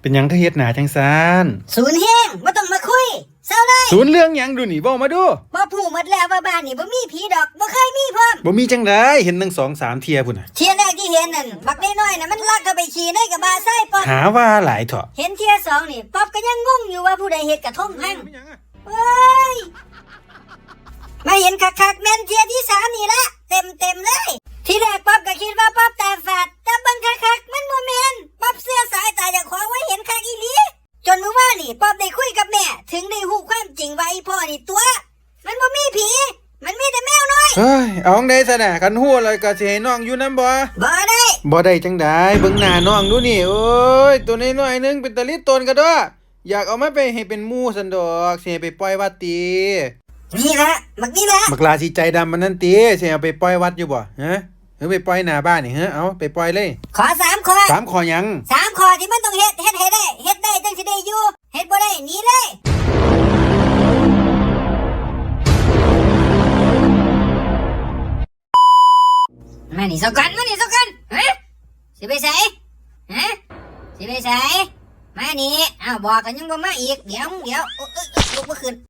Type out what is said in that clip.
เป็นหยังคือเฮ็ดหนาจังซานศูนย์แห้งบ่ต้องมาคุยเศร้าเลยศูนย์เรื่องหยังดูนี่เว้ามาดูบ่พูดหมดแล้วว่าบ้านนี่บ่มีผีดอกบ่เคยมีพร้อมบ่มีจังไดเห็นหนึ่งสองสามเทียพุ่นน่ะ เทียแรกที่เห็นนั่นบักน้อยๆน่ะมันลักเข้าไปขี่ในกระบะไส้ป๊อบหาว่าหลายเถาะเห็นเทียสองนี่ป๊อบก็ยังงงอยู่ว่าผู้ใดเฮ็ดกระทงพังเอ้ย ป๊อบได้คุยกับแม่ ถึงได้ฮู้ความจริงว่าอีพ่อนี่ตัว มันบ่มีผี มันมีแต่แมวน้อย เฮ้ยเอาจั่งใดซะน่ะคันฮู้เลยก็สิให้น้องอยู่นำบ่บ่ได้บ่ได้จังไดเบิ่งหน้าน้องดูนี่โอ้ยตัวน้อยๆหนึงเป็นตะลิตนก็ด้ออยากเอามาไปให้เป็นหมู่ซั่นดอกสิให้ไปปล่อยวัดตินี่ละบักนี่ละบักลาสิใจดำมันนั่นติสิเอาไปปล่อยวัดอยู่บ่ฮะหรือไปปล่อยหน้าบ้านนี่ฮะเอาไปปล่อยเลยขอสามข้อสามขอหยัง สามข้อที่มันต้องเฮ็ดเฮ็ดให้ได้เฮ็ด มานี่สกันมานี่สกันฮะสิไปใสฮะสิไปใสมานี่อ้าวบอกกันยังบ่มาอีกเดี๋ยวเดี๋ยวโอ๊ยเอ้ยเอ้ยลุกบ่ขึ้น